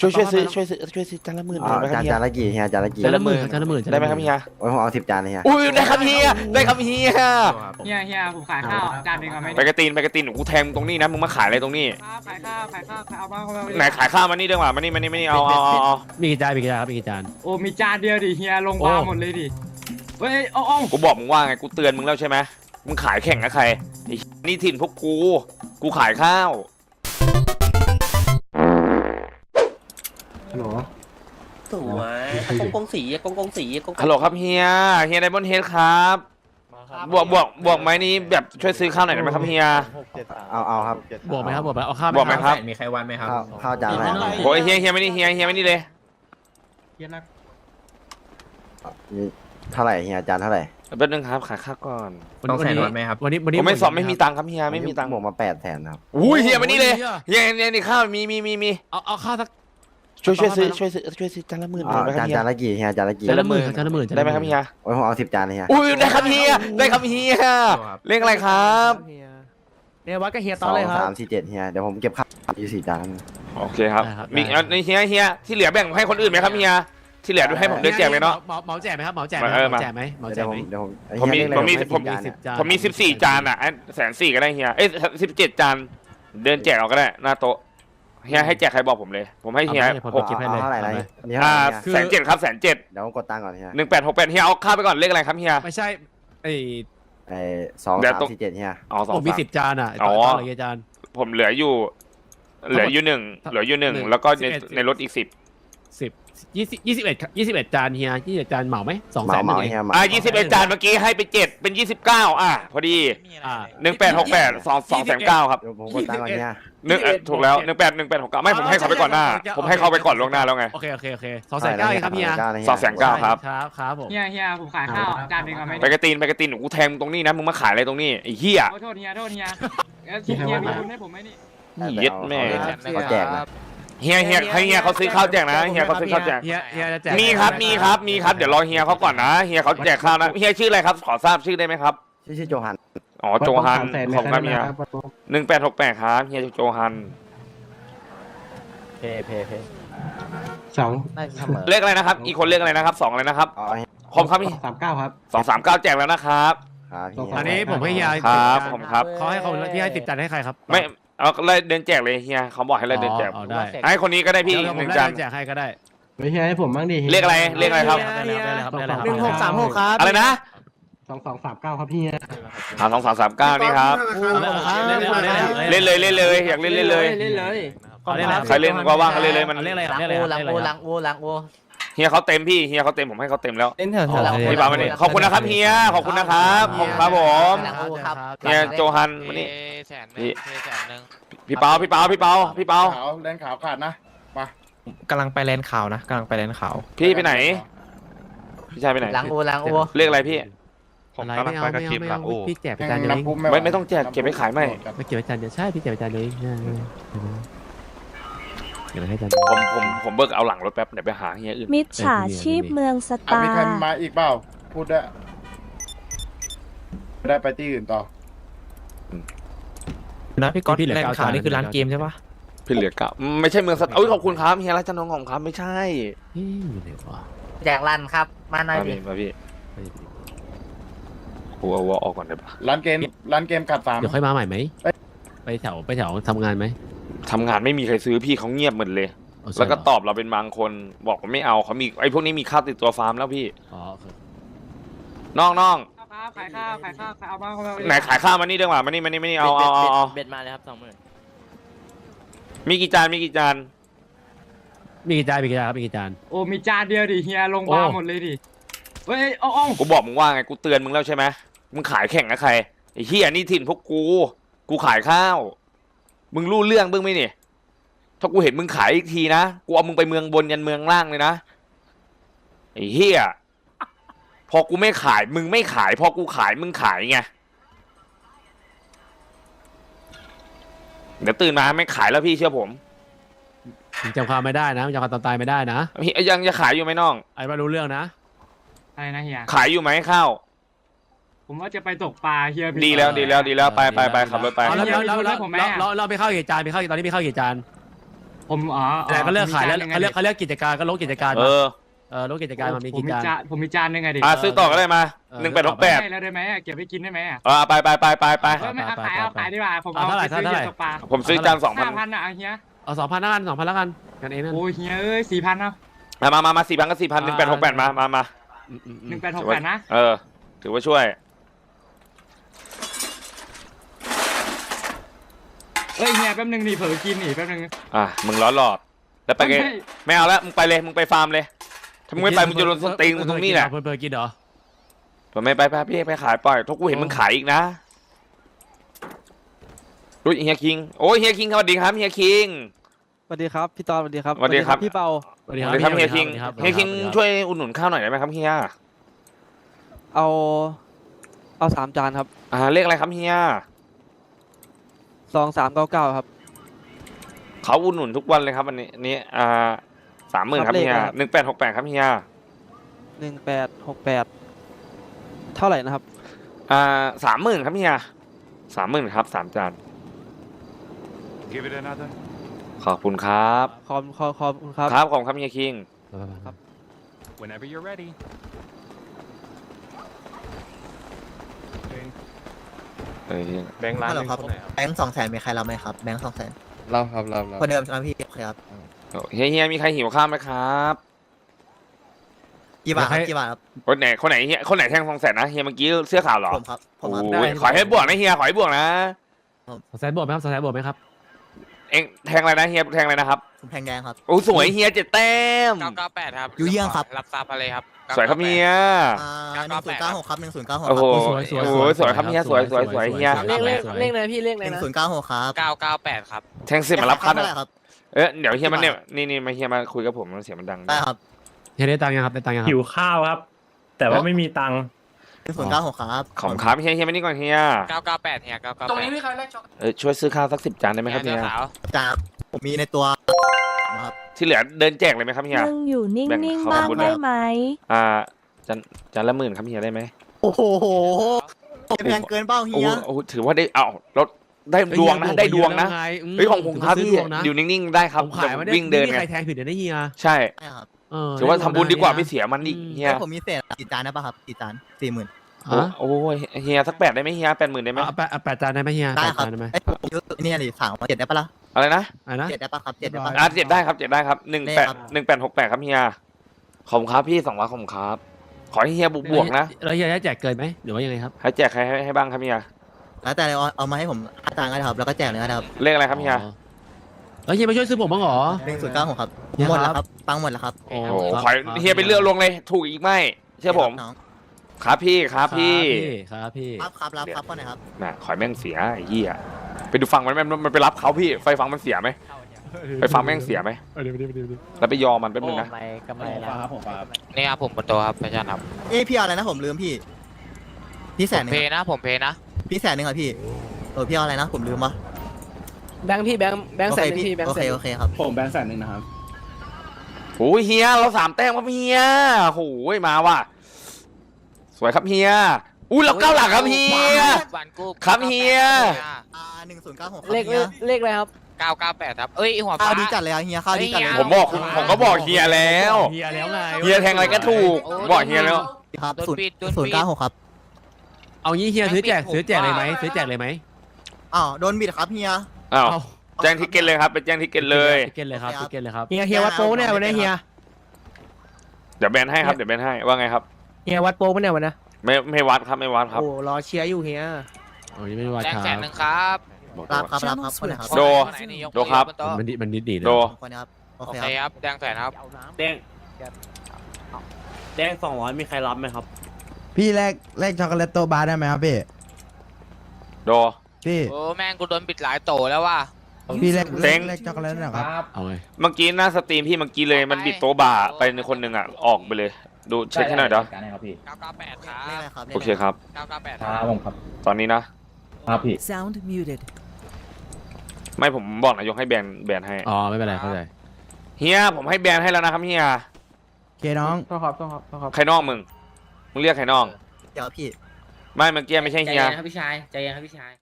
ช่วยช่วยซื้อช่วยซื้อช่วยซื้อจานละหมื่นอ๋อได้ไหมคจารับเฮียนจานละกี่เฮียจานละกี่จานละหมื่นจานละหมื่นได้ไหมครับเฮียโอ้ยผมเอาสิบจานเลยเฮียอุ้ยได้ครับเฮียได้ครับเฮียเฮียเฮียผมขายข้าวจานหนึ่งเอาไหมไปกระตีนไปกระตีนกูแทงตรงนี้นะมึงมาขายอะไรตรงนี้ข้าวขายข้าวขายข้าวขายเอาบ้างเอาบ้างไหนขายข้าวมานี่ดีกว่ามานี่มานี่มานี่เอาเอาเอาเอามีกี่จานมีกี่จานครับมีกี่จาน โอ้มีจานเดียวดิเฮียลงโอ้บาร์หมดเลยดิเฮ้ยเอาเอากูบอกมึงว่าไงกูเตือนมึงแล้วใช่ไหมมึงขายแข่งกับใครไอ้นี่ถิ่นพวกกู กูขายข้าว ฮัลโหลสวยกงกงสีกงกงสีกงฮัลโหลครับเฮียเฮียไดมอนเฮดครับ บวกบวกบวกไหมนี้แบบช่วยซื้อข้าวหน่อยได้ไหมครับเฮีย เอาเอาครับ บวกไหมครับบวกไหมเอาข้าวบอกไหมครับ มีใครวันไหมครับ ข้าวข้าวจานอะไรครับโอ้ยเฮียเฮียไม่นี่เฮียเฮียไม่นี่เลยเฮียนักมีเท่าไหร่เฮียจานเท่าไหร่แป๊บนึงครับขายข้าวก่อนต้องแสนวันไหมครับวันนี้วันนี้ผมไม่สอบไม่มีตังค์ครับเฮียไม่มีตังค์บวกมาแปดแสนครับอุ้ยเฮียมานี่เลยเฮียเฮียนี่ข้าวมีมีมีมีเอาเอาข้าวสัก ช่วยช่วยซื้อประมาณช่วยซื้อช่วยซื้อจานละหมื่นอ๋อได้ไหมคจารับนเฮียจานละกี่เฮียจานละกี่จานละหมื่นครับจานละหมื่นได้ไหมครับเฮียโอ้ยผมเอาสิบจานเลยเฮียอุ้ยได้ครับเฮียได้ครับเฮียเลขอะไรครับเนี่ยวัดก็เฮียสต่อองเลยครัสาบ มสี่เจ็ดเฮียเดี๋ยวผมเก็บข้าวอยู่สี่จานโอเคครับได้ครับมีได้อันนี้เฮียเฮียที่เหลือแบ่งให้คนอื่นไหมครับเฮียที่เหลือให้ผมเดินแจกเลยเนาะเหมาเหมาแจกไหมครับเหมาแจกไหมเออเหมามาแจกไหมเหมาแจเดี๋ยกวไหผมมเดี๋ยวผมผมมีเฮียผมมีเลขผมอะไรสิบจานผมมีสิบสี่จานอะแสนสี่ก็ได้เฮียเอ้ยสิบเจ็ดจานเดินแจกเอาก็ได้หน้าโต๊ะ เฮียให้แจกใครบอกผมเลย ผมให้เฮียอาไปผมหกเก็บ ให้เลยเอาเท่าไหร่นะอปอันนี้เท่าอ่าไหร่เฮียแสนเจ็ดครับแสนเจ็ดเดี๋ยวผมกดตังค์ก่อนเฮียหนึ่งแปดหกแปดเฮียเอาข้าวไปก่อนเลขอะไรครับเฮีย ไม่ใช่ไอ้ไอ้สองเดี๋ยวสามต้อง สี่เจ็ดเฮียอ๋อสองผมมีสาม สิบจานอะอ๋อ ต่อเหลือกี่จาน ผมเหลืออยู่ เหลืออยู่หนึ่งเหลืออยู่หนึ่งหนึ่งแล้วก็ในสิบเอ็ด ในรถอีกสิบสิบ ยี่สิบยี่สิบเอ็ดยี่สิบเอ็ดจานเฮียยี่สิบเอ็ดจานเหมาไหมสองเหแสมานเหมาเองเฮียเหมาอ่ายี่สิบเอ็ดจานเมื่อกี้ให้ไปเจ็ดเป็นยี่สิบเก้าอะ พอดีอ่าหนึ่งแปดหกแปดสองสองแสนเก้าครับเดี๋ยวผมกดตังค์ก่อนเฮียหนึ่งเอ่อถูกแล้วหนึ่งแปดหนึ่งแปดหกเก้าไม่ผมให้เขาไปก่อนหน้า ผมให้เขาไปก่อนล่วงหน้าแล้วไง โอเคโอเคโอเคสองแสนเก้าเองครับเฮียสองแสนเก้า ครับ ครับครับผม เฮียเฮียผมขายข้าวจานหนึ่งเอาไหมไปกระตีนไปกระตีนกูแทงตรงนี้นะมึงมาขายอะไรตรงนี้ไอ้เหี้ยโอ้โทษเฮียโทษเฮียเอ้ยเฮียมีบุญให้ผมไหมนี่ นี่เย็ดแม่ เขาแจกนะ เฮียเฮียให้เฮียเขาซื้อข้าวแจกนะเฮียเขาซื้อข้าวแจก เฮียเฮียจะแจกมีครับมีครับมีครับเดี๋ยวรอเฮียเขาก่อนนะเฮียเขาแจกข้าวนะเฮียชื่ออะไรครับ ขอทราบชื่อได้ไหมครับ ชื่อชื่อโจฮัน อ๋อโจฮันขอบคุณครับเฮียหนึ่งแปดหกแปดครับเฮียโจฮันเพเพเพสองได้เสมอเลขอะไรนะครับ อีกคนเลขอะไรนะครับสองอะไรนะครับอ๋อเฮียคมครับพี่สามเก้าครับสองสามเก้าแจกแล้วนะครับครับเฮียอันนี้ผมให้เฮียครับ10จานผมครับเขาให้เขาที่ให้สิบจานให้ใครครับ ไม่ เอาเลยเดินแจกเลยเฮียเขาบอกให้เลยเดินแจกอ๋อได้ให้คนนี้ก็ได้พี่เดี๋ยวหผมนึ่งได้จานแจกให้ก็ได้ไม่ใช่ให้ผมบ้างดิเลขอะไรเลขอะไรครับได้เลยครับได้เลยครับหนึ่งหกสามหกครับอะไรนะสองสองสามเก้าครับพี่สามสองสามสามเก้านี่ครับเล่นเลยเล่นเลยอยากเล่นเล่นเลยเล่นเลยเอาเล่นเลยใครเล่นก็ว่างก็เล่นเลยมันเอาเล่นอะไรคหรับลังเล่นอะไรโอครับหลังเล่นอะไรครับโอหลังโอหลังโอ เฮียเขาเต็มพี่เฮียเขาเต็มผมให้เขาเต็มแล้วเล่นเถอะอ๋อหลังโอพี่ปามาเนี่ยขอบคุณนะครับเฮียขอบคุณนะครับขอบคุณครับผมหลังโอครับเฮียโจฮันมานี่แสนหนึ่งแสนหนึ่งพี่เปาพี่เปาพี่เปาพี่เปาขาวแดนขาวขาดนะกำลังไปแลนข่าวนะกำลังไปแลนข่าวพี่ไปไหนพี่ชายไปไหนหลังโอหลังโอเลขอะไรพี่อะไรไม่เอาไม่เอาไม่เอาพี่แจกไปจานเดียวเองไม่ไม่ต้องแจกเก็บไปขายไม่ไม่เก็บไปจานเดียวใช่พี่แจกไปจานเดียวเองเก็บไปให้จานเดียวผมผมผมเบิกเอาหลังรถแป๊บเดี๋ยวไปหาเฮียอื่นมิจฉาชีพเมืองสอะตามีใครร์มาอีกเปล่า พูดได้ไม่ได้ไปที่อื่นต่อ นะพี่ก๊อตแลนข่าวนี่คือร้านเกมใช่ปะพี่เหลือเก้าไม่ใช่เมืองสัตว์เอ้ยขอบคุณครับเฮียรัชนงของครับไม่ใช่เฮ้ยอยู่ไหนวะแจกรันครับ มาหน่อยมาดิพี่มาพี่กูเอาวอลออกก่อนได้ปะร้านเกม ร้านเกมขาดสาม เดี๋ยวค่อยมาใหม่ไหมไปแถวไปแถวทำงานไหม ทำงานไม่มีใครซื้อพี่เขาเงียบหมดเลยแล้วก็ตอบเราเป็นบางคน บอกว่าไม่เอาเขามีไอ้พวกนี้มีข้าวติดตัวฟาร์มแล้วพี่อ๋อน้องน้องข้าวขายข้าวขายข้าวขายเอาบ้างเอาบ้างไหนขายข้าวมานี่ดีกว่ามานี่มานี่มานี่เอาเอาเอาเอาเบ็ดมาเลยครับสองหมื่นมีกี่จานมีกี่จานมีกี่จานมีกี่จานครับมีกี่จานโอ้มีจานเดียวดิเฮียลงบาร์หมดเลยดิเฮ้ยเอาเอากูบอกมึงว่าไงกูเตือนมึงแล้วใช่ไหมมึงขายแข่งกับใครไอ้เฮียนี่ถิ่นพวกกู กูขายข้าว มึงรู้เรื่องบ้างไหมนี่ถ้ากูเห็นมึงขายอีกทีนะ กูเอามึงไปเมืองบนยันเมืองล่างเลยนะไอ้เฮียพอกูไม่ขายมึงไม่ขาย พอกูขายมึงขายไงเดี๋ยวตื่นมาไม่ขายแล้วพี่เชื่อผมมึงจำความไม่ได้นะมึงจำความตอนตายไม่ได้นะพี่ยังจะขายอยู่ไหมน้อง ไอ้ว่ารู้เรื่องนะ อะไรนะเฮีย ขายอยู่ไหมข้าว ผมว่าจะไปตกปลาเฮียดีแล้วดีแล้วดีแล้วไปไปไปขับรถไป เอาแล้วแล้วแล้วเฮียมีบุญแล้ให้วผมไหมแล้วอะแล้วเราไปเข้ากี่จานไปเข้าตอนนี้ไปเข้ากี่จานผมอ๋อแต่ก็เลิกขายแล้วผมมีเขาจนหเลินึ่กงเขาเลิกกิจการก็ลดกิจการเอมาอเออลดกิจการมามีผมกิจมีการจานผมมีจานหนึงไงดิอะซื้อต่อก็ได้มาเออหนึ่งแปดหกแปดให้แล้วได้ไหมอะเก็บไว้กินได้ไหมอะอ่าไปไปไปไปไปเออไม่เอาขายเอาขายดีกว่าผมเอาเอาเท่าไหร่ไปซื้อเท่าไหร่เหยื่อตกปลาผมซื้อจานสองพันห้าพันอะเฮียเอาสองพันละกันสองพันละกันกันเองนั่นโอ้ยเฮียเอ้ยสี่พันเอามามามามาสี่พันก็สี่พันหนึ่งแปดหกแปดมามามาอืมอืมอืหนึ่มงแปดหกแปดนะเออถือว่าช่วย เอ้ยเฮียแป๊บนึงดิเผลอกินนี่แป๊บนึง อะมึงล้อหลอดแล้วไปไงไม่ ไม่เอาแล้วมึงไปเลยมึงไปฟาร์มเลยถ้ามึงไม่ไปมึงจะโดนสนตีนมึงตรงนี้แหละเพิ่มเพิ่มกินเหรอผมไม่ไปไปพี่ไปขายปล่อยทุกกูเห็นมึงขายอีกนะรู้เฮียคิงโอ้ยเฮียคิงสวัสดีครับเฮียคิง สวัสดีครับพี่ตอนสวัสดีครับสวัสดีครับ พี่เปาสวัสดีสควัรัสบดีครับเฮียคิงสวัสดีรับเฮียคิงสวัสดีรับช่วยอุดหนุนข้าวหน่อยได้ไหมครับเฮียเอา เอาสามจานครับอ่าเลขอะไรครับเฮีย สองสามเก้าเก้าครับ เขาอุดหนุนทุกวันเลยครับวันนี้นี้อ่าสามหมื่นคครัรับบเลขเฮียอะไรครับ หนึ่งแปดหกแปดครับเฮียหนึ่งแปดหกแปดเท่าไหร่นะครับ อ่าสามหมื่นครับเฮียสามหมื่นครับสามจานขอบคุณครับ ขอบขอบขอบคุณครับ ครับของครับเฮียคิงครับ Whenever you're ready เอ้ยแบงค์ร้านฮัลโหลครับแบงค์สองแสนมีใครรับไหมครับ แบงค์สองแสนเราครับเราเราคนเดิมใช่ไหมพี่โอเคครับเฮียเฮียมีใครหิวข้าวไหมครับกี่บาทครับให้กี่บาทครับคนไหนคนไหนเฮียคนไหนแทงสองแสนนะเฮียเมื่อกี้เสื้อขาวเหรอผมครับผมโอ้ครับยขอให้บวกนะเฮียขอให้บวกนะสองแสนบวกไหมครับสองแสนบวกไหมครับ เอ็งแทงอะไรนะเฮียแทงอะไรนะครับผมแพงแดงครับ โอ้สวยเฮียเจ็ดแต้ม 998 ครับอยู่เยี่ยงครับ รับทราบอะไรครับสวยครับเฮียอ่าหนึ่งศูนย์เก้าหกครับหนึ่งศูนย์เก้าหกโอ้โหสวยสวยโอ้โหสวยครับเฮียสวยสวยสวยเฮียสวเลขเลขสวยเลขเลยพี่เลขหเลยนึ่งนะ ศูนย์เก้าหกครับ998 ครับ แทงสิบมารับคัดเท่าไหร่ครับเอ๊ะเดี๋ยวเฮียมันเนี่ยนี่นี่มาเฮียมาคุยกับผมมันเสียงมันดังได้ครับ เฮียได้ตังค์ยังครับได้ตังค์ยังครับหิวข้าวครับ แต่ว่าไม่มีตังค์ห นึ่งศูนย์เก้าหกครับขอบคุณครับเฮียเฮียมานี่ก่อนเฮีย998เฮีย998ตรงนี้มีใครแลกช็อกเอ้ยช่วยซื้อข้าวสักสิบจานได้ไหมครับเฮียสาวจ้าผมมีในตัวครับที่เหลือเดินแจกเลยไหมครับเฮีย มึงอยู่นิ่แบ่งงเขาๆบ้างทำบุญได้นะครับไหม อ่าจานจานละหมื่นครับเฮียได้ไหมโอ้โหแพงเกินเป้าเฮีโอ้ยโหถือว่าได้เอารถได้ดวงนะได้ดวงนะเฮ้ยของผมครับพี่อยู่นิ่งๆได้ครับผมขายมาวิ่งเดินไม่มีไงใครแทงผิดเดี๋ยวนะเฮีย ใช่ ใช่ครับ เออถือว่าทำบุญดีกว่าไม่เสียมันอีกอืมเฮียแล้วผมมีเศษกี่จานได้ป่ะครับกี่จานสี่หมื่นโอ้ฮะโอ้ยเฮียสักแปดได้ไหมเฮียแปดหมื่นได้ไหมเอาแปดเอาแปดจานได้ไหมเฮียได้แปดครับจานได้ไหมเอ้ยผมเยอะเนี่ยดิสามเจ็ดได้ปะล่ะอะไรนะอะไรนะ เจ็ดได้ปะครับเจ็ดได้ปะ อ่าเจ็ดได้ครับเจ็ดได้ครับหนึ่งได้แปดครับ หนึ่งแปดหกแปดครับเฮียขอบคุณครับพี่สองร้อยขอบคุณครับ ขอให้เฮียบวกบวกๆนะแล้วเฮียจะแจกเกินไหมหรือว่ายังไงครับให้แจกใครให้ให้บ้างครับเฮียแล้วแต่เอาเอามาให้ผมห้าจานก็ได้ครับแล้วก็แจกเลยก็ได้ครับเลขอะไรครับเฮียอ๋อ แล้วเฮียมาช่วยซื้อผมบ้างเหรอ หนึ่งศูนย์เก้าหกครับเฮียหมดแล้วคครัรับ บ ตังค์หมดแล้วครับโอ้โอ้โหครับขอให้ครับเฮียไปเลือกลงเลยถูกอีกไหมเชื่อผมน้องครับพี่ครับพี่ ครับพี่ครับครับรับครับก่อนหน่อยครับน่ะขอยแม่งเสียไอ้เหี้ยไปดูฟังมันแม่งมันไปรับเขาพี่ ไฟฟังมันเสียไหมไฟฟังแม่งเสียไหมเดี๋ยวเดี๋ยวเดี๋ยวเดี๋ยวแล้วไปยอมมันแป๊บนึงนะกำไรแล้วนี่ครับผมบนโตะครับอาจารย์ครับเอ้ยพี่เอาอะไรนะผมลืมพี่ พี่แสนหนึ่งเพครับนะผมเพนะพี่แสนหนึ่งครับพี่เออพี่เอาอะไรนะผมลืมวะ แบงค์พี่แบงค์แบงค์โอใส่เคหนึ่งพี่พี่แบงโอค์เคใส่โอเคครับ ผมแบงค์แสนหนึ่งนะครับ โอ้ยเฮียเราสามแต้มครับเฮียโอ้ยมาว่ะสวยครับเฮียอุ้ยเราเก้าหลักครับเฮีย วันกูครับเฮีย อ่าหนึ่งศูนย์เก้าหกเลขเลขเลขอะไรครับ 998ครับเอ้ยหัวข้าฟ้า วดีจัดเลยอะเฮียข้าวดีจัดเลยผมบอกคุณผมก็บอกเฮียแล้วเฮียแล้วไงเฮียแทงอะไรก็ถูกบอกเฮียแล้ว ครับโดนศูนย์ปิดโดนศูนปิย์ดเก้าหกครับเอางี้เฮียซื้อแจกซื้อแจกเลยไหมซื้อแจกเลยไหมอ้าวโดนบิดครับเฮีย อ้าวเอาแจ้งทิกเก็ตเลยครับไปแจ้งทิกเก็ตเลยทิเก็ตเลยครับทิเก็ตเลยครับเฮียเฮียวัดโป้เนี่ยวันนี้เฮียเดี๋ยวแบนให้ครับเดี๋ยวแบนให้ว่าไงครับ เฮียวัดโป้เนี่ยวันนี้ไม่ไม่วัดครับไม่วัดครับ โอ้รอเชียร์อยู่เฮียอ๋อนี่ไม่ได้ว่าแดงครัแสนบหนึ่งครับบอกรับว่าครับรับครับคนไหนครับโดคนไหนนี่ยกโดครับมือบนโต๊ะมันดิมันดิดดีนะโดคนนี้ครับโอโอเคเคครับครับแดงแสนครับแดงแดงสองร้อยมีใครรับไหมครับ พี่แลกแลกช็อกโกแลตโตบาร์ได้ไหมครับพี่โด พี่โอ้แม่งกูโดนปิดหลายโตแล้วว่ะ พี่แลกเต็งแลกช็อกโกแลตหน่อยครับ เอาไงเมื่อกี้หน้าสตรีมพี่เมื่อกี้เลยมันบิดโต๊ะบาร์ไปในคนหนึ่งอะออกไปเลย ดูเช็คให้หน่อยเด้อ998 ครัเลขบอะไรครับโอเคครับ998ครับตอนนี้นะ Sound muted ไม่ผมบอกนายกให้แบนแบนให้อ๋อไม่เป็นไรเข้าใจเฮียผมให้แบนให้แล้วนะครับเฮียโอเคน้อง ต้องครับต้องครับต้องครับใครนอกมึงมึงเรียกใครนอกเดี๋ยวพี่ ไม่เมื่อกี้ไม่ใช่ใจเฮียเย็นครับพี่ชายใจเย็นครับพี่ชาย